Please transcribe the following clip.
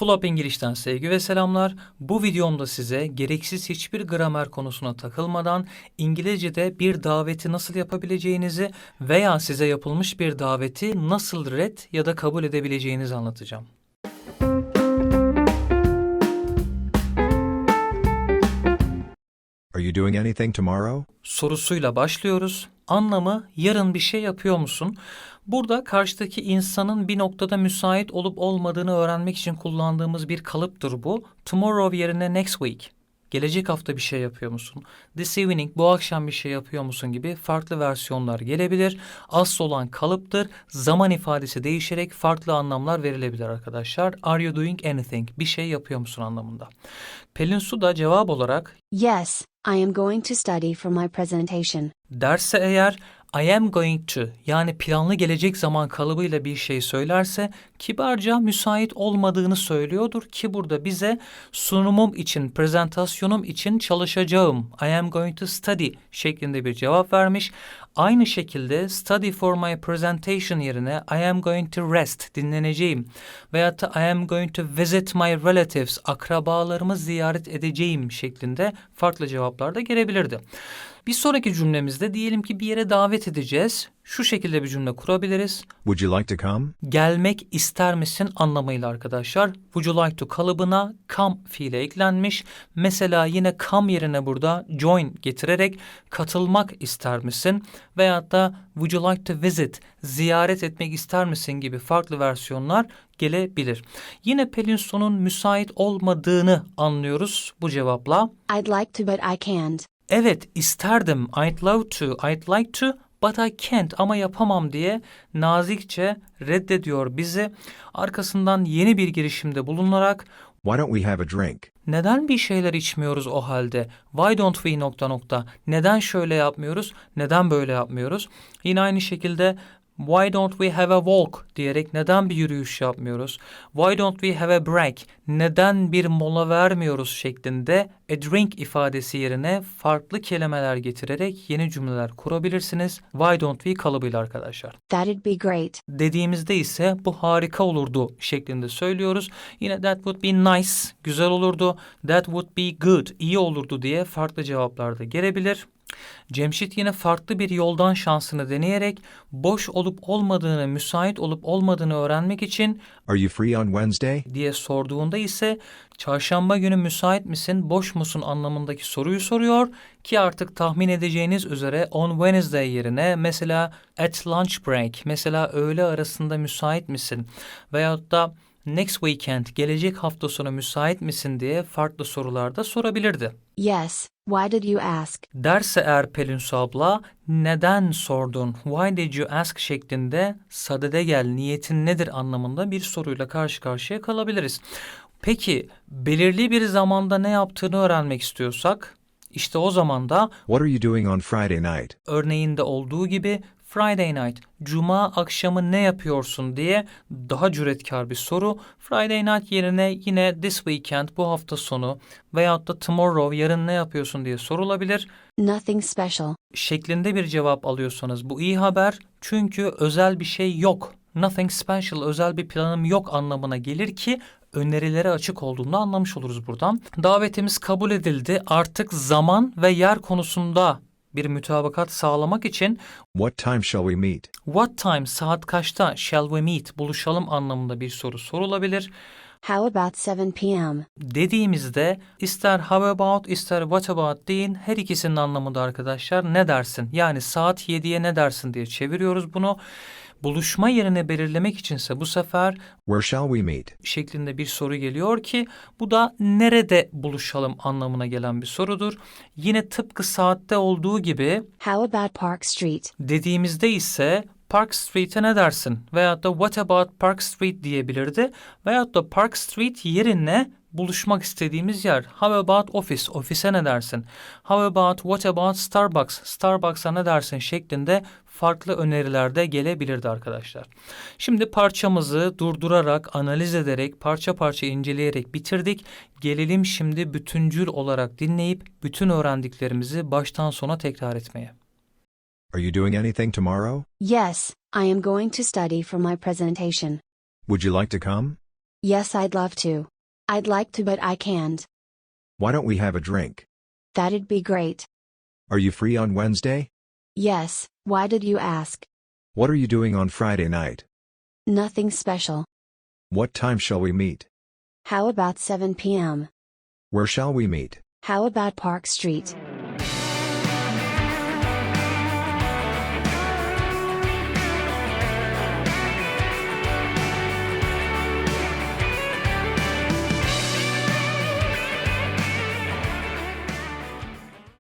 Full Up İngiliz'ten sevgi ve selamlar. Bu videomda size gereksiz hiçbir gramer konusuna takılmadan İngilizce'de bir daveti nasıl yapabileceğinizi veya size yapılmış bir daveti nasıl red ya da kabul edebileceğinizi anlatacağım. Are you doing anything tomorrow? sorusuyla başlıyoruz. Anlamı yarın bir şey yapıyor musun? Burada karşıdaki insanın bir noktada müsait olup olmadığını öğrenmek için kullandığımız bir kalıptır bu. Tomorrow yerine next week. Gelecek hafta bir şey yapıyor musun? This evening bu akşam bir şey yapıyor musun gibi farklı versiyonlar gelebilir. Asıl olan kalıptır. Zaman ifadesi değişerek farklı anlamlar verilebilir arkadaşlar. Are you doing anything? Bir şey yapıyor musun anlamında. Pelin Su da cevap olarak Yes, I am going to study for my presentation. derse eğer I am going to yani planlı gelecek zaman kalıbıyla bir şey söylerse kibarca müsait olmadığını söylüyordur ki burada bize sunumum için, prezentasyonum için çalışacağım. I am going to study şeklinde bir cevap vermiş. Aynı şekilde study for my presentation yerine I am going to rest dinleneceğim veyahut da I am going to visit my relatives akrabalarımı ziyaret edeceğim şeklinde farklı cevaplar da gelebilirdi. Bir sonraki cümlemizde diyelim ki bir yere davet edeceğiz. Şu şekilde bir cümle kurabiliriz. Would you like to come? Gelmek ister misin anlamıyla arkadaşlar. Would you like to kalıbına come fiili eklenmiş. Mesela yine come yerine burada join getirerek katılmak ister misin? Veyahut da would you like to visit ziyaret etmek ister misin gibi farklı versiyonlar gelebilir. Yine Pelin Su'nun müsait olmadığını anlıyoruz bu cevapla. I'd like to but I can't. Evet isterdim. I'd love to. I'd like to. But I can't ama yapamam diye nazikçe reddediyor bizi. Arkasından yeni bir girişimde bulunarak Why don't we have a drink? neden bir şeyler içmiyoruz o halde? Why don't we nokta nokta? Neden şöyle yapmıyoruz? Neden böyle yapmıyoruz? Yine aynı şekilde Why don't we have a walk diyerek neden bir yürüyüş yapmıyoruz? Why don't we have a break? Neden bir mola vermiyoruz şeklinde a drink ifadesi yerine farklı kelimeler getirerek yeni cümleler kurabilirsiniz. Why don't we kalıbıyla arkadaşlar. That'd be great. Dediğimizde ise bu harika olurdu şeklinde söylüyoruz. Yine that would be nice, güzel olurdu. That would be good, iyi olurdu diye farklı cevaplar da gelebilir. Cemşit yine farklı bir yoldan şansını deneyerek boş olup olmadığını, müsait olup olmadığını öğrenmek için Are you free on Wednesday? diye sorduğunda ise çarşamba günü müsait misin, boş musun anlamındaki soruyu soruyor ki artık tahmin edeceğiniz üzere on Wednesday yerine mesela at lunch break, mesela öğle arasında müsait misin veyahut da next weekend, gelecek hafta sonu müsait misin diye farklı sorularda sorabilirdi. Yes, why did you ask? Derse eğer Pelin Su abla neden sordun, why did you ask şeklinde sadede gel niyetin nedir anlamında bir soruyla karşı karşıya kalabiliriz. Peki belirli bir zamanda ne yaptığını öğrenmek istiyorsak işte o zaman da What are you doing on Friday night? örneğinde olduğu gibi Friday night, cuma akşamı ne yapıyorsun diye daha cüretkar bir soru. Friday night yerine yine this weekend, bu hafta sonu veyahut da tomorrow, yarın ne yapıyorsun diye sorulabilir Nothing special. şeklinde bir cevap alıyorsanız bu iyi haber. Çünkü özel bir şey yok. Nothing special, özel bir planım yok anlamına gelir ki önerilere açık olduğunu anlamış oluruz buradan. Davetimiz kabul edildi. Artık zaman ve yer konusunda bir mütabakat sağlamak için What time shall we meet? what time saat kaçta shall we meet buluşalım anlamında bir soru sorulabilir. How about 7 p.m.? dediğimizde ister how about ister what about deyin her ikisinin anlamında arkadaşlar ne dersin? Yani saat 7'ye ne dersin diye çeviriyoruz bunu. Buluşma yerini belirlemek içinse bu sefer Where shall we meet? şeklinde bir soru geliyor ki bu da nerede buluşalım anlamına gelen bir sorudur. Yine tıpkı saatte olduğu gibi How about Park Street? dediğimizde ise Park Street'e ne dersin? Veyahut da what about Park Street diyebilirdi. Veyahut da Park Street yerine buluşmak istediğimiz yer. How about office? Ofise ne dersin? How about what about Starbucks? Starbucks'a ne dersin şeklinde farklı öneriler de gelebilirdi arkadaşlar. Şimdi parçamızı durdurarak, analiz ederek, parça parça inceleyerek bitirdik. Gelelim şimdi bütüncül olarak dinleyip bütün öğrendiklerimizi baştan sona tekrar etmeye. Are you doing anything tomorrow? Yes, I am going to study for my presentation. Would you like to come? Yes, I'd love to. I'd like to, but I can't. Why don't we have a drink? That'd be great. Are you free on Wednesday? Yes, why did you ask? What are you doing on Friday night? Nothing special. What time shall we meet? How about 7 p.m.? Where shall we meet? How about Park Street?